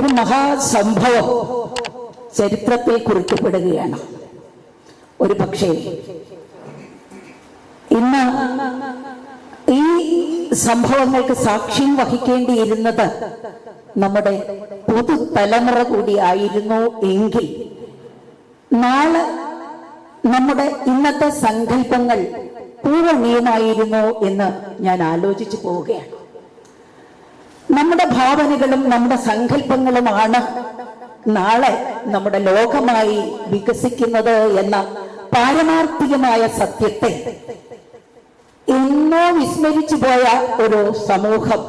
ഒരു മഹാസംഭവം ചരിത്രത്തിൽ കുറിക്കപ്പെടുകയാണ്. ഒരു പക്ഷേ ഇന്ന് ഈ സംഭവങ്ങൾക്ക് സാക്ഷ്യം വഹിക്കേണ്ടിയിരുന്നത് നമ്മുടെ പുതുതലമുറ കൂടിയായിരുന്നു എങ്കിൽ. നാളെ നമ്മുടെ ഇന്നത്തെ സങ്കല്പങ്ങൾ പൂർണീയമായിരുന്നു എന്ന് ഞാൻ ആലോചിച്ചു പോവുകയാണ്. നമ്മുടെ ഭാവനകളും നമ്മുടെ സങ്കല്പങ്ങളുമാണ് നാളെ നമ്മുടെ ലോകമായി വികസിക്കുന്നത് എന്ന പാരമാർത്ഥികമായ സത്യത്തെ എന്നോ വിസ്മരിച്ചു പോയ ഒരു സമൂഹം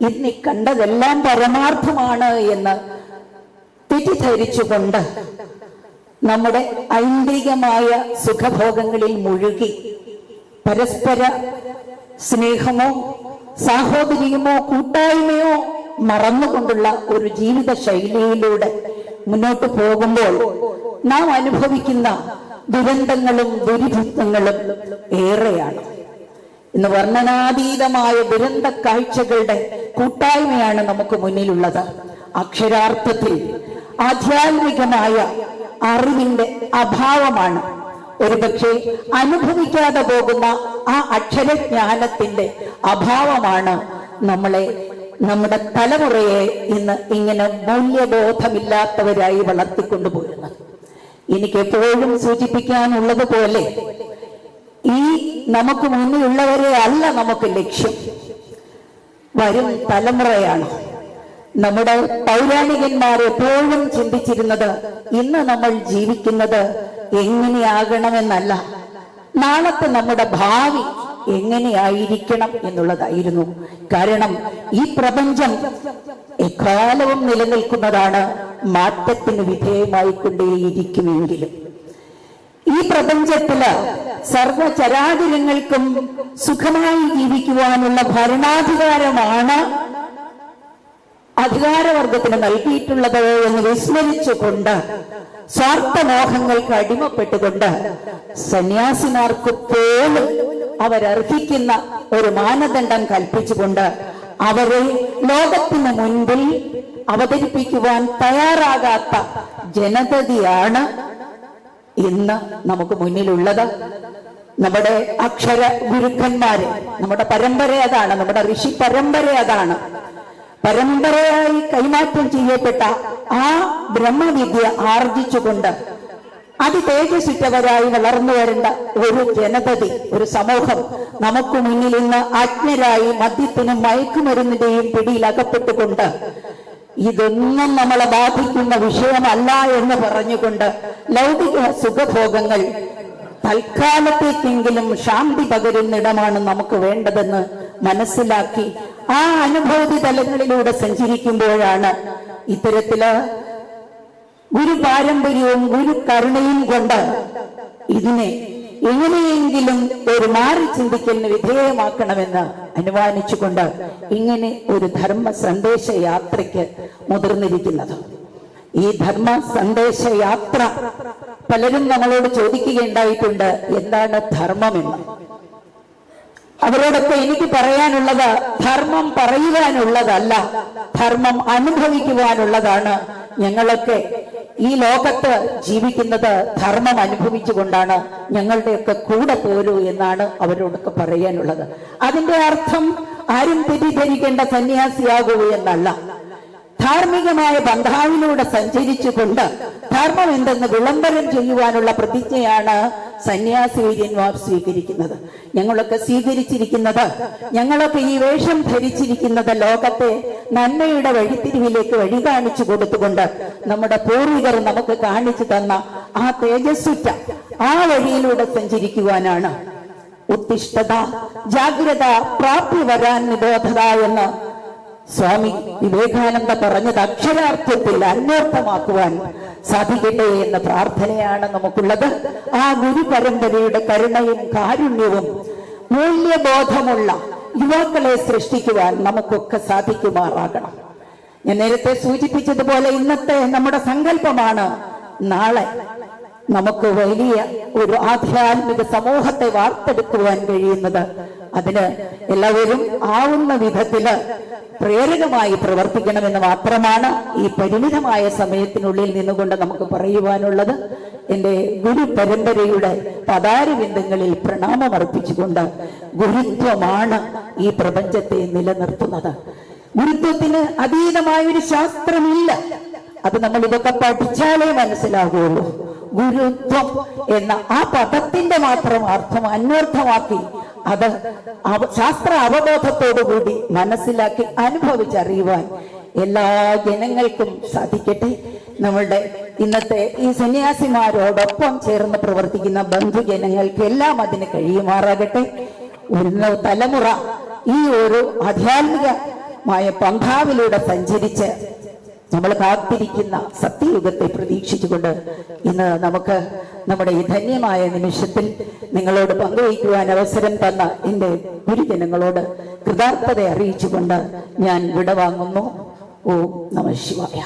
ഇന്ന് കണ്ടതെല്ലാം പരമാർത്ഥമാണ് എന്ന് തെറ്റിദ്ധരിച്ചുകൊണ്ട് നമ്മുടെ ഐന്ദ്രികമായ സുഖഭോഗങ്ങളിൽ മുഴുകി പരസ്പര സ്നേഹമോ സാഹോദര്യമോ കൂട്ടായ്മയോ മറന്നുകൊണ്ടുള്ള ഒരു ജീവിത ശൈലിയിലൂടെ മുന്നോട്ട് പോകുമ്പോൾ നാം അനുഭവിക്കുന്ന ദുരന്തങ്ങളും ദുരിതങ്ങളും ഏറെയാണ്. ഇന്ന് വർണനാതീതമായ ദുരന്ത കാഴ്ചകളുടെ കൂട്ടായ്മയാണ് നമുക്ക് മുന്നിലുള്ളത്. അക്ഷരാർത്ഥത്തിൽ ആധ്യാത്മികമായ അറിവിന്റെ അഭാവമാണ് ഒരുപക്ഷെ അനുഭവിക്കാതെ പോകുന്ന ആ അക്ഷരജ്ഞാനത്തിന്റെ അഭാവമാണ് നമ്മളെ നമ്മുടെ തലമുറയെ ഇന്ന് ഇങ്ങനെ മൂല്യബോധമില്ലാത്തവരായി വളർത്തിക്കൊണ്ടുപോകുന്നത് എനിക്ക് എപ്പോഴും സൂചിപ്പിക്കാനുള്ളത് പോലെ ഈ നമുക്ക് മുന്നിലുള്ളവരെ അല്ല നമുക്ക് ലക്ഷ്യം. വരും തലമുറയാണ്. നമ്മുടെ പൗരാണികന്മാർ എപ്പോഴും ചിന്തിച്ചിരുന്നത് ഇന്ന് നമ്മൾ ജീവിക്കുന്നത് എങ്ങനെയാകണമെന്നല്ല. നാളത്തെ നമ്മുടെ ഭാവി എങ്ങനെയായിരിക്കണം എന്നുള്ളതായിരുന്നു. കാരണം ഈ പ്രപഞ്ചം എക്കാലവും നിലനിൽക്കുന്നതാണ് മാറ്റത്തിന് വിധേയമായി വിധേയമായിക്കൊണ്ടേയിരിക്കുമെങ്കിലും. ഈ പ്രപഞ്ചത്തിൽ സർവചരാചരങ്ങൾക്കും സുഖമായി ജീവിക്കുവാനുള്ള ഭരണാധികാരമാണ് അധികാരവർഗത്തിന് നൽകിയിട്ടുള്ളത് എന്ന് വിസ്മരിച്ചുകൊണ്ട് സ്വാർത്ഥമോഹങ്ങൾക്ക് അടിമപ്പെട്ടുകൊണ്ട് സന്യാസിമാർക്ക് പോലും അവരർഹിക്കുന്ന ഒരു മാനദണ്ഡം കൽപ്പിച്ചുകൊണ്ട് അവരെ ലോകത്തിന് മുൻപിൽ അവതരിപ്പിക്കുവാൻ തയ്യാറാകാത്ത ജനതയാണ് ഇന്ന് നമുക്ക് മുന്നിലുള്ളത്. നമ്മുടെ അക്ഷര ഗുരുക്കന്മാര് നമ്മുടെ പരമ്പര അതാണ് നമ്മുടെ ഋഷി പരമ്പര അതാണ്. പരമ്പരയായി കൈമാറ്റം ചെയ്യപ്പെട്ട ആ ബ്രഹ്മവിദ്യ ആർജിച്ചുകൊണ്ട് അത് തേജസ്സുറ്റവരായി വളർന്നു വരേണ്ട ഒരു ജനപതി ഒരു സമൂഹം നമുക്ക് മുന്നിൽ ഇന്ന് അജ്ഞരായി മദ്യത്തിനും മയക്കുമരുന്നിന്റെയും പിടിയിൽ അകപ്പെട്ടുകൊണ്ട് ഇതൊന്നും നമ്മളെ ബാധിക്കുന്ന വിഷയമല്ല എന്ന് പറഞ്ഞുകൊണ്ട് ലൗകിക സുഖഭോഗങ്ങൾ തൽക്കാലത്തേക്കെങ്കിലും ശാന്തി പകരുന്നിടമാണ് നമുക്ക് വേണ്ടതെന്ന് മനസ്സിലാക്കി ആ അനുഭൂതി തലങ്ങളിലൂടെ സഞ്ചരിക്കുമ്പോഴാണ് ഇത്തരത്തിൽ ഗുരു പാരമ്പര്യവും ഗുരു കരുണയും കൊണ്ട് ഇതിനെ എങ്ങനെയെങ്കിലും ഒരു മാറി ചിന്തിക്കലിന് വിധേയമാക്കണമെന്ന് അനുമാനിച്ചുകൊണ്ട് ഇങ്ങനെ ഒരു ധർമ്മ സന്ദേശ യാത്രയ്ക്ക് മുതിർന്നിരിക്കുന്നത്. ഈ ധർമ്മ സന്ദേശ യാത്ര പലരും നമ്മളോട് ചോദിക്കുകയുണ്ടായിട്ടുണ്ട് എന്താണ് ധർമ്മമെന്ന്? അവരോടൊക്കെ എനിക്ക് പറയാനുള്ളത് ധർമ്മം പറയുവാനുള്ളതല്ല. ധർമ്മം അനുഭവിക്കുവാനുള്ളതാണ്. ഞങ്ങളൊക്കെ ഈ ലോകത്ത് ജീവിക്കുന്നത് ധർമ്മം അനുഭവിച്ചുകൊണ്ടാണ് ഞങ്ങളുടെയൊക്കെ കൂടെ പോരൂ എന്നാണ് അവരോടൊക്കെ പറയാനുള്ളത്. അതിന്റെ അർത്ഥം ആരും തെറ്റിദ്ധരിക്കേണ്ട സന്യാസിയാകൂ എന്നല്ല. ധാർമ്മികമായ ബന്ധാവിലൂടെ സഞ്ചരിച്ചുകൊണ്ട് ധർമ്മം എന്തെന്ന് വിളംബരം ചെയ്യുവാനുള്ള പ്രതിജ്ഞയാണ് സന്യാസി വീര്യന്മാർ സ്വീകരിക്കുന്നത്. ഞങ്ങളൊക്കെ സ്വീകരിച്ചിരിക്കുന്നത് ഞങ്ങളൊക്കെ ഈ വേഷം ധരിച്ചിരിക്കുന്നത് ലോകത്തെ നന്മയുടെ വഴിത്തിരിവിലേക്ക് വഴി കാണിച്ചു കൊടുത്തുകൊണ്ട് നമ്മുടെ പൂർവികർ നമുക്ക് കാണിച്ചു തന്ന ആ തേജസ്സുറ്റ ആ വഴിയിലൂടെ സഞ്ചരിക്കുവാനാണ് ഉത്തിഷ്ഠത ജാഗ്രത പ്രാപ്തി വരാൻ നിബോധത എന്ന് സ്വാമി വിവേകാനന്ദ പറഞ്ഞത് അക്ഷരാർത്ഥത്തിൽ അന്വർത്ഥമാക്കുവാൻ സാധിക്കട്ടെ എന്ന പ്രാർത്ഥനയാണ് നമുക്കുള്ളത്. ആ ഗുരു പരമ്പരയുടെ കരുണയും കാരുണ്യവും മൂല്യബോധമുള്ള യുവാക്കളെ സൃഷ്ടിക്കുവാൻ നമുക്കൊക്കെ സാധിക്കുമാറാകണം. ഞാൻ നേരത്തെ സൂചിപ്പിച്ചതുപോലെ ഇന്നത്തെ നമ്മുടെ സങ്കല്പമാണ് നാളെ നമുക്ക് വലിയ ഒരു ആധ്യാത്മിക സമൂഹത്തെ വാർത്തെടുക്കുവാൻ കഴിയുന്നത്. അതിന് എല്ലാവരും ആവുന്ന വിധത്തിൽ പ്രേരകമായി പ്രവർത്തിക്കണമെന്ന് മാത്രമാണ് ഈ പരിമിതമായ സമയത്തിനുള്ളിൽ നിന്നുകൊണ്ട് നമുക്ക് പറയുവാനുള്ളത്. എന്റെ ഗുരു പരമ്പരയുടെ പതാരബിന്ദങ്ങളിൽ പ്രണാമമർപ്പിച്ചുകൊണ്ട് ഗുരുത്വമാണ് ഈ പ്രപഞ്ചത്തെ നിലനിർത്തുന്നത്. ഗുരുത്വത്തിന് അതീതമായ ഒരു ശാസ്ത്രമില്ല. അത് നമ്മൾ ഇതൊക്കെ പഠിച്ചാലേ മനസ്സിലാകുള്ളൂ. ഗുരുത്വം എന്ന ആ പദത്തിന്റെ മാത്രം അർത്ഥം അന്വർത്ഥമാക്കി അത് ശാസ്ത്ര അവബോധത്തോടുകൂടി മനസ്സിലാക്കി അനുഭവിച്ചറിയുവാൻ എല്ലാ ജനങ്ങൾക്കും സാധിക്കട്ടെ. നമ്മളുടെ ഇന്നത്തെ ഈ സന്യാസിമാരോടൊപ്പം ചേർന്ന് പ്രവർത്തിക്കുന്ന ബന്ധുജനങ്ങൾക്ക് എല്ലാം അതിന് കഴിയുമാറാകട്ടെ. ഒരു തലമുറ ഈ ഒരു ആധ്യാത്മികമായ പന്ഥാവിലൂടെ സഞ്ചരിച്ച് നമ്മൾ കാത്തിരിക്കുന്ന സത്യയുഗത്തെ പ്രതീക്ഷിച്ചുകൊണ്ട് ഇന്ന് നമുക്ക് നമ്മുടെ ഈ ധന്യമായ നിമിഷത്തിൽ നിങ്ങളോട് പങ്കുവയ്ക്കുവാൻ അവസരം തന്ന എന്റെ ഗുരുജനങ്ങളോട് കൃതാർത്ഥത അറിയിച്ചുകൊണ്ട് ഞാൻ വിടവാങ്ങുന്നു. ഓ നമ ശിവായ.